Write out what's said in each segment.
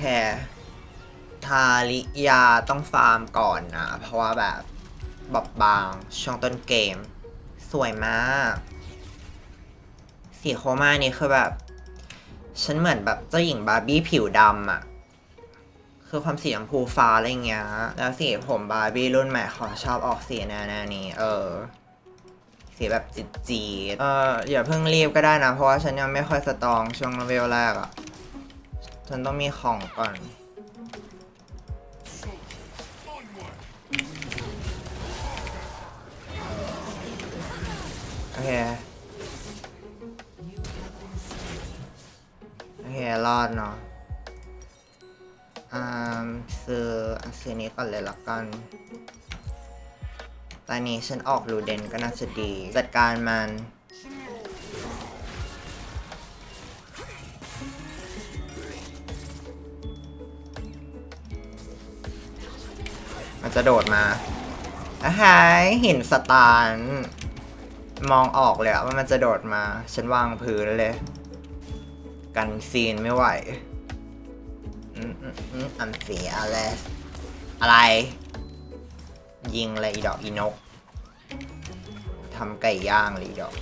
เคทาริยาต้องฟาร์มก่อนนะ เพราะว่าแบบบอบบางช่วงต้นเกม สวยมาก สีโคม่านี่คือแบบ ฉันเหมือนแบบเจ้าหญิงบาร์บี้ผิวดำอะคือความสีชมพูฟ้าอะไรเงี้ย แล้วสีผมบาร์บี้รุ่นใหม่ขอชอบออกสีแนวๆนี้ เออ สีแบบจีดจีดๆเอออย่าเพิ่งรีบก็ได้นะ เพราะว่าฉันยังไม่ค่อยสตองช่วงเวลแรกอะ ฉันต้องมีของก่อนโอเคโอเครอดเนาะอ่าซื้อซื้อนี้ก่อนเลยละกันตอนนี้ฉันออกรูเดนก็น่าจะดี จัดการมัน มันจะโดดมาอาหายหินสตาร์นมองออกเลยว่ามันจะโดดมา ฉันวางพื้นเลย กันซีนไม่ไหวอืมอืมอืมอันเสียอะไรอะไร ยิงเลยอีดอกอีนกทำไก่ย่างเลยอีดอก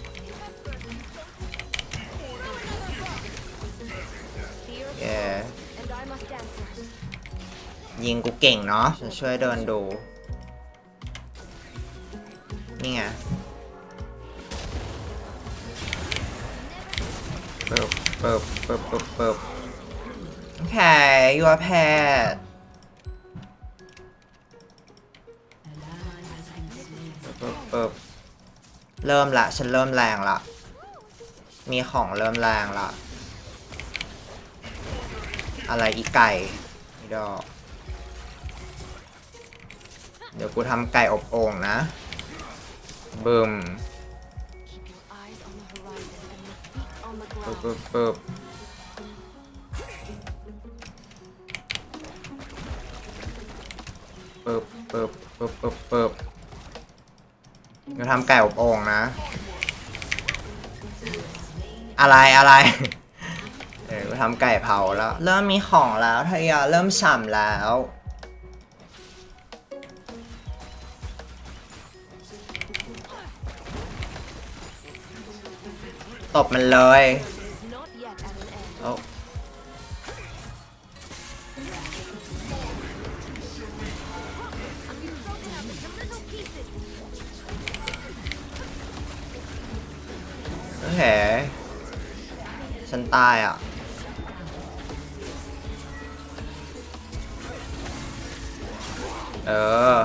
เย้ ยิงกูเก่งเนาะฉันช่วยเดินดู นี่ไงเปิบเปิบเปิบเปิบเปิบโอเคยัวแพทย์เปิบเปิบเริ่มละ ฉันเริ่มแรงละ มีของเริ่มแรงละ อะไรอีไก่อีดอก เดี๋ยวกูทำไก่อบโอ่งนะบึมปึ๊บปึ๊บปึ๊บปึ๊บปึ๊บปึ๊บปึ๊บปึ๊บเดี๋ยวทำไก่อบโอ่งนะ อะไรอะไรเออกูทำไก่เผาแล้ว เริ่มมีของแล้วทายาเริ่มฉ่ำแล้ว บมันเลยโอ้โอเคฉันตายอะเออ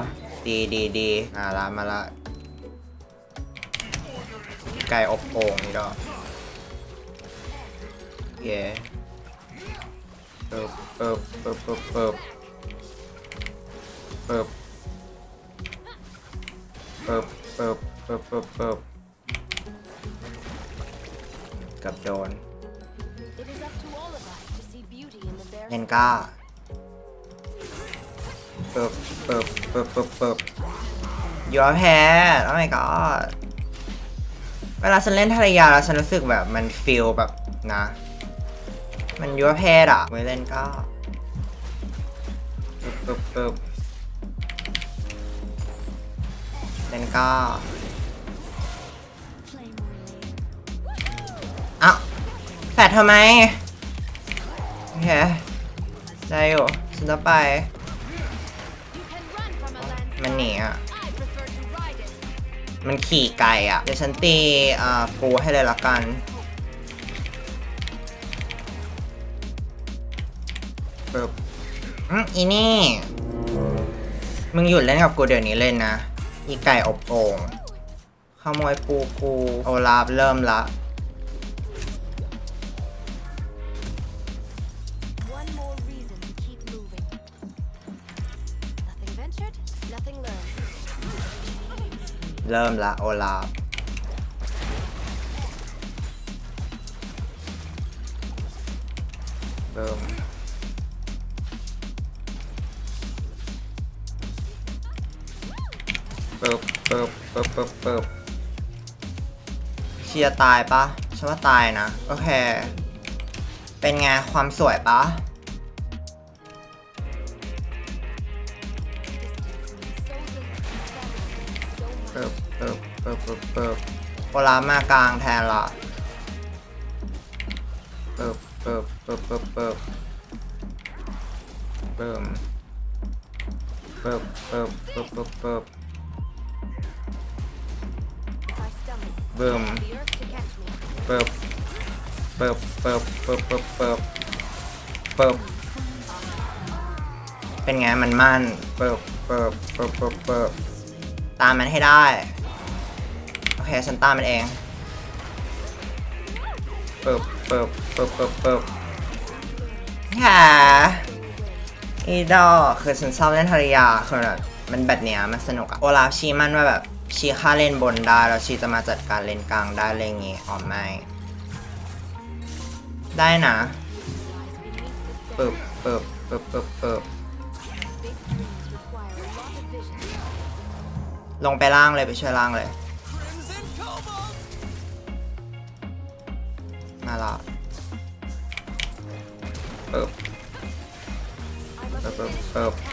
ดีดีดีมาละมาละไก่อบโอ่งนี่ดอก เย่เปิบเปิบเปิบเปิบเปิบเปิบเปิบเปิบเปิบเปิบเปิบกับโดน It is up to all of us to see beauty in the bare เลนก้าเปิบเปิบเปิบเปิบเปิบยัวแพ้โอ้ my god เวลาฉันเล่นทะเลยาแล้วฉันรู้สึกแบบมันฟีลแบบนะ มันยัวแพ้อะไม่เล่นก็เปิบเปิบเปิบเล่นก็เอ้าแฟดทำไมโอเคได้อยู่ฉันจะไป You can run from a land มันหนีอะ I prefer to ride it. มันขี่ไก่อะ เดี๋ยวฉันตีอ่าปูให้เลยละกัน ปึ๊บอืมอีนี่ มึงหยุดเล่นกับกูเดี๋ยวนี้เลยนะ อีไก่อบโอ่งขโมยปูกูโอลาฟเริ่มละ One more reason to keep moving. Nothing ventured, nothing learned. เริ่มละโอลาฟเริ่ม เปิบเปิบเปิบเคลียร์ตายปะฉันว่าตายนะ โอเค เป็นไงความสวยปะเปิบเปิบเปิบเปิบเปิบเวลามากลางแทนละเปิบเปิบเปิบเปิบเปิบเปิบเปิบเปิบเปิบเปิบ stumble, Boom. the earth to catch me. เปิบเปิบเปิบเปิบเปิบเปิบเปิบเป็นไงมันมั่นเปิบเปิบเปิบเปิบเปิบตามมันให้ได้ โอเคฉันตามมันเองเปิบเปิบเปิบเปิบเปิบแหมอีดอคือฉันชอบเล่นทารยาคือแบบมันแบบเนี้ยมันสนุกอะโอลาฟชี้มันว่าแบบ ชี้ค่าเล่นบนได้แล้วชีจะมาจัดการเลนกลางได้อะไรอย่างงี้อ๋อไม่ ได้นะเปิบ surface. เปิบเปิบเปิบเปิบลงไปล่างเลยไปช่วยล่างเลยมาละเปิบ I must Up, up, finish up.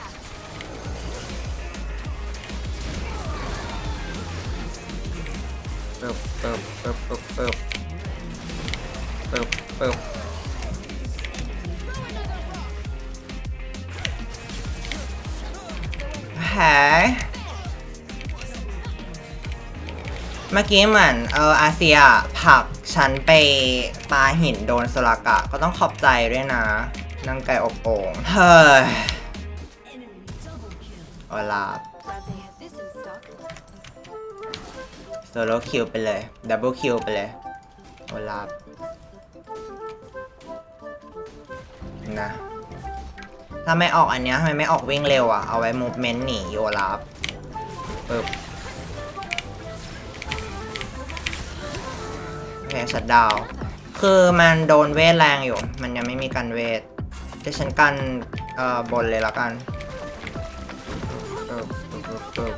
เปิบเปิบเปิบเปิบเปิบเปิบเปิบแหมเมื่อกี้เหมือนเอออาเซียผักฉันไปปาหินโดนสลากะ ก็ต้องขอบใจด้วยนะนั่งไก่อบโอ่งเฮ้ยโอลา Glad โซโลคิวไปเลย ดับเบิลคิวไปเลยโอลาฟนะ ถ้าไม่ออกอันเนี้ยทำไมไม่ออกวิ่งเร็วอะ เอาไว้มูฟเมนต์หนีโอลาฟปึ๊บโอเคชัดดาว คือมันโดนเวทแรงอยู่ มันยังไม่มีกันเวทเดี๋ยวฉันกันเอ่อบนเลยล้วกันปึ๊บปึ๊บปึ๊บ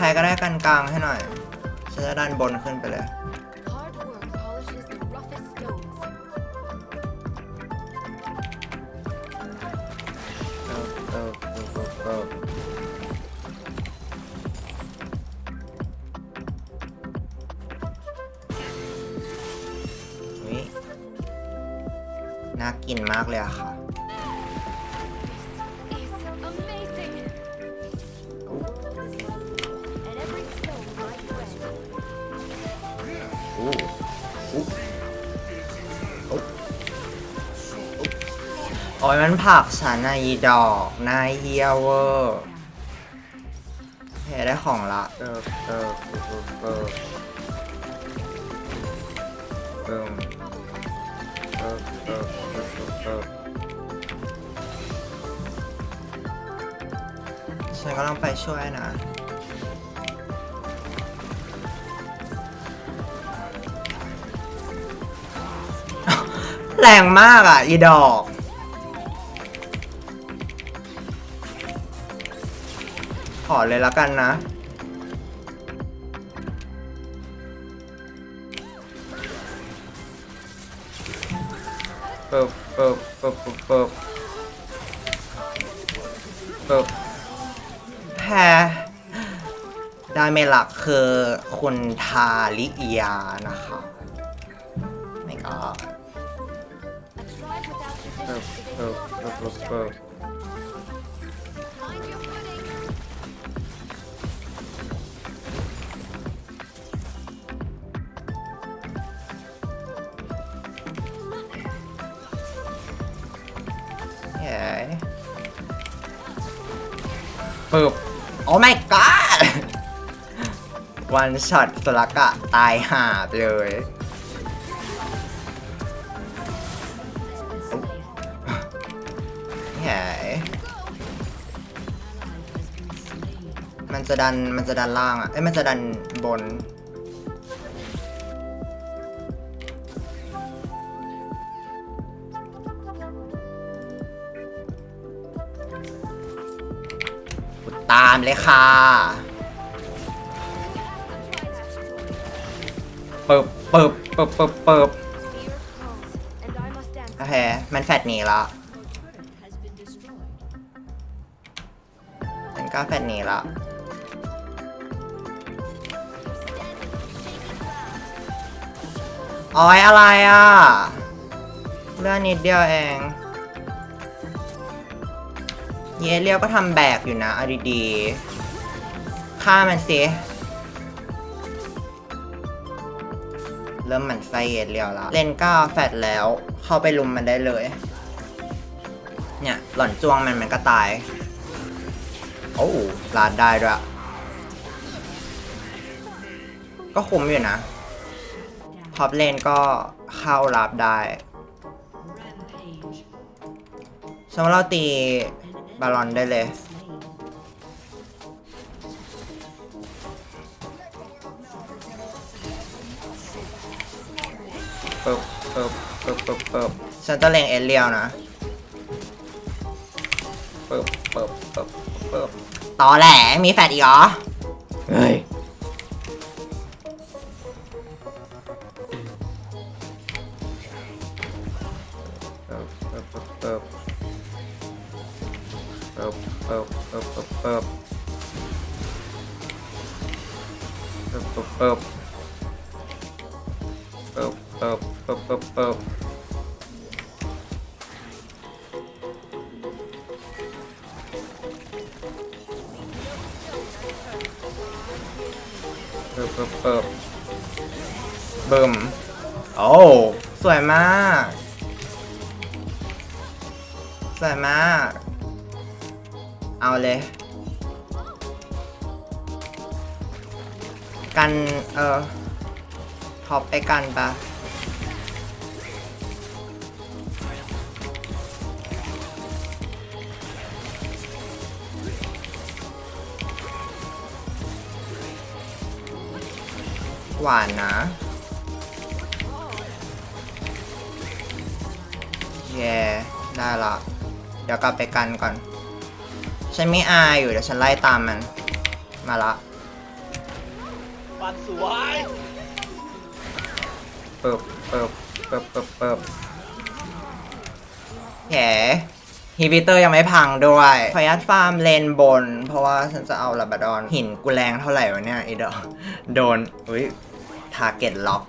ครก็ได้กันกลางให้หน่อยฉันจะดันบนขึ้นไปเลย Hard work polishes the roughest stones. เออเออเออเออเอออุ๊ยน่ากินมากเลยอะค่ะ ยมันผักฉันอะอีดอกนายเฮียเวอร์เฮ้ได้ของละเออเออเออเออเออเออเออเออเออฉันกำลังไปช่วยนะแรงมากอะ อีดอก ขอเลยแล้วกันนะเปิบเปิบเปิบเปิบเปิบเปิบแพ้ดาเมจหลักคือคุณทาลิยานะคะไม่ก็ A tribe without เปิบ tradition is เปิ a บ book เปิบ without เปิบ ปึ๊บโอ้ my god วันช็อตสลักอะตายห่าไปเลย แหยมันจะดัน มันจะดันล่างอะเอ้ย มันจะดันบน ตามเลยค่ะเปิบเปิบเปิบเปิบเปิบ The earth calls, and I must โอ answer. เค มันแฟดหนีละ has been destroyed. กล้าแฟนหนี้ละอ๋อยอะไรอะ เรื่องนิดเดียวเอง เยเลียวก็ทำแบกอยู่นะเอาดีฆ่ามันสิเริ่มหมันไส้เยเลียวแล้ว เลนก้าแฟดแล้ว เข้าไปลุมมันได้เลย เนี่ย หล่อนจ้วงมันมันก็ตาย โอ้ลาดได้ด้วย ก็คุมอยู่นะท็อปเลนก็เข้ารับได้สมมติเราตี บาลอนได้เลยปึ๊บปึ๊บปึ๊บปึ๊บปึ๊บฉันจะเล็งเอเรียลนะปึ๊บปึ๊บปึ๊บปึ๊บต่อแหลมีแฟดอีกเหรอ เฮ้ย บปึ๊บปึ๊บบึมโอ้สวยมาก สวยมาก เอาเลย กัน เออท็อปไปกันปะ หวานนะเย่ได้ละ เดี๋ยวกลับไปกันก่อน ฉันไม่อายอยู่เดี๋ยวฉันไล่ตามมัน มาละปันสวยเปิบเปิบเปิบเปิบเปิบแหมฮีบิเตอร์ยังไม่พังด้วยขออนุญาตฟาร์มเลนบน เพราะว่าฉันจะเอาลาบราดอนหินกูแรงเท่าไหร่วะเนี่ยไอีดอกโดน อุ้ย ทาร์เก็ตล็อก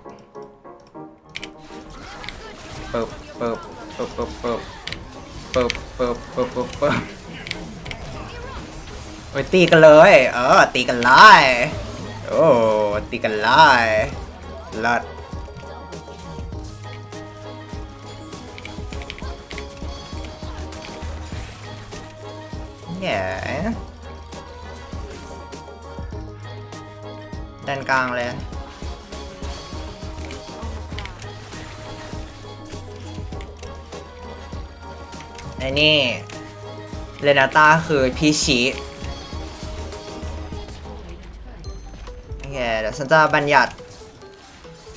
เปิบเปิบเปิบเปิบเปิบเปิบเปิบเปิบเปิบเปิบโอ้ยตีกันเลย เออ ตีกันเลยโอ้ตีกันเลยเลิศแหย่ด้านกลางเลย ไอ้นี่เรนาต้าคือพี่ชิโอเคเดี๋ยวฉันจะบัญญัติ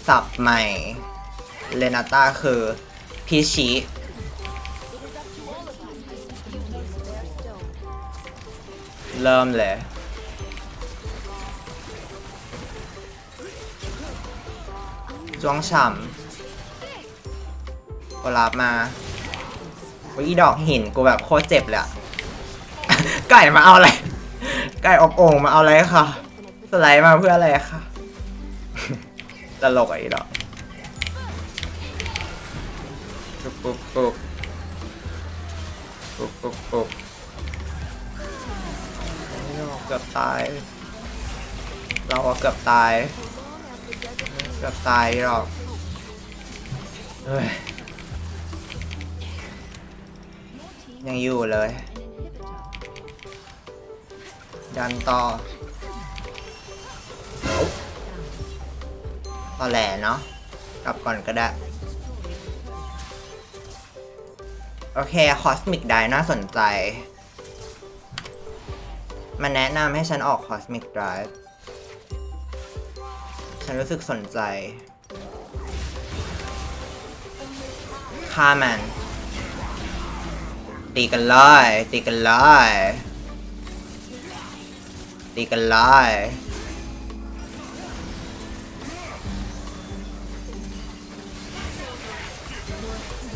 ศัพท์ใหม่เรนาต้าคือพี่ชิเริ่มเลยจ้วงฉ่ำกลับมา วิดอกหินกูแบบโคตรเจ็บเลยอะ ไก่มาเอาอะไร ไก่อบโอ่งมาเอาอะไรค่ะสไลด์มาเพื่ออะไรค่ะตลกอะอีดอกปุ๊บปุ๊บปุ๊บปุ๊บปุ๊บปุ๊บเกือบตาย เราอะเกือบตาย เกือบตายหรอกเฮ้ย ยังอยู่เลย ดันต่อเอต่อแหล่เนาะกลับก่อนก็ได้ โอเคคอสมิกได้น่าสนใจ มันแนะนำให้ฉันออก Cosmic Drive ฉันรู้สึกสนใจฆ่ามัน ตีกันเลย ตีกันเลย ตีกันเลย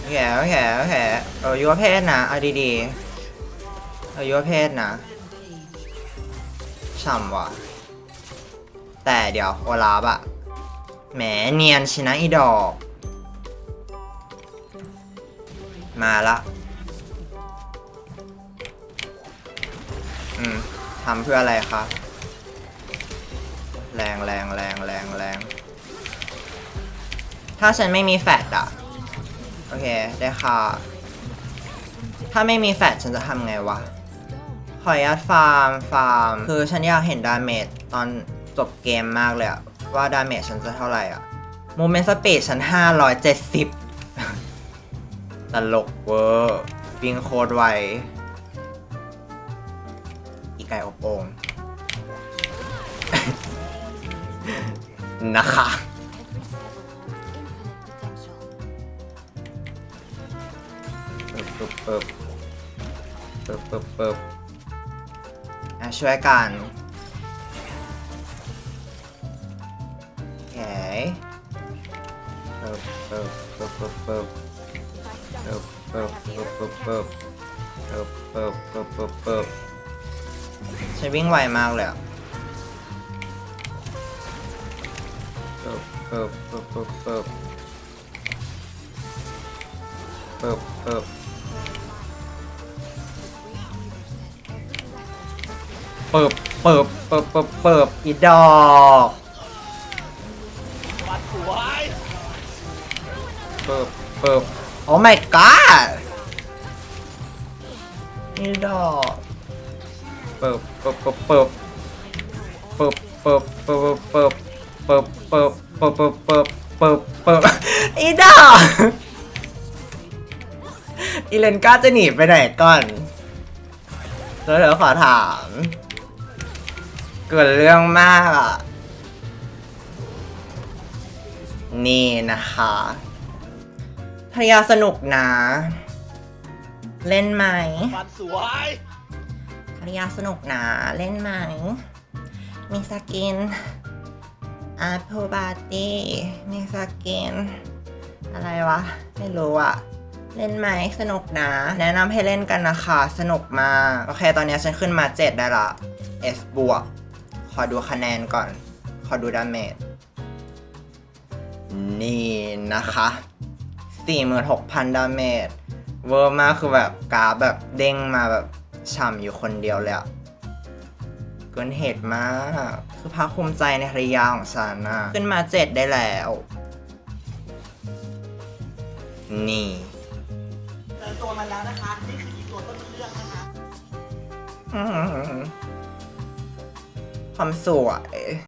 โอเคโอเคโอเคเออยุวเพศนะเอาดีๆเออยุวเพศนะช่ำว่ะ แต่เดี๋ยวโอลาฟอะแหมเนียนชนะอีดอก มาละ อืมทำเพื่ออะไรคะแรงแรงแรงแรงแรงถ้าฉันไม่มีแฟดอะโอเค ได้ค่ะ ถ้าไม่มีแฟดฉันจะทำไงวะ ขออนุญาตฟาร์ม ฟาร์ม คือฉันอยากเห็นดาเมจตอนจบเกมมากเลยอะว่าดาเมจฉันจะเท่าไหร่อะโมเมนต์สปีดฉัน 570 ตลกเวอร์วิ่งโคตรไว โอ่งนะคะ Every level holds infinite potential. ปึ๊บปึ๊บปึ๊บปึ๊บปึ๊บอะช่วยกันโอเคปึ๊บปึ๊บปึ๊บปึ๊บปึ๊บ If I ปึ๊บ stop, ปึ๊บ I have the ปึ๊บปึ๊บปึ๊บปึ๊บปึ๊บปึ๊บปึ๊บปึ๊บ ฉันวิ่งไวมากเลยอะปึ๊บปึ๊บปึ๊บปึ๊บปึ๊บปึ๊บปึ๊บ The great weaver says every lesson must be ปึ๊บปึ๊บปึ๊บปึ๊บปึ๊บอีดอกฟันสวยปึ๊บปึ๊บโอ้ my god อีดอก ปึ๊บปึ๊บปึ๊บปึ๊บปึ๊บปึ๊บปึ๊บปึ๊บปึ๊บปึ๊บปึ๊บปึ๊บปึ๊บปึ๊บปึ๊บอีดออีเลนก้าจะหนีไปไหนก่อนแล้วเดี๋ยวขอถาม เกิดเรื่องมากอะ นี่นะคะภรรยาสนุกนะ เล่นไหม ฟันสวย รรยาสนุกนะเล่นไหม มีสกินอาร์โพบาตี้มีสกิน อะไรวะ ไม่รู้อะเล่นไหมสนุกนะแนะนำให้เล่นกันนะคะ สนุกมาก โอเค ตอนนี้ฉันขึ้นมา 7 ได้ละ S บวก ขอดูคะแนนก่อน ขอดูดาเมจนี่นะคะ46,000 ดาเมจเวอร์มากคือแบบกราฟแบบเด้งมาแบบ ฉ่ำอยู่คนเดียวเลยอะเกินเหตุมาก คือภาคภูมิใจในภรรยาของฉันนะขึ้นมาเจ็ดได้แล้ว นี่ เจอตัวมันแล้วนะคะ นี่คืออีตัวต้นเรื่องนะคะ อื้อหือความสวย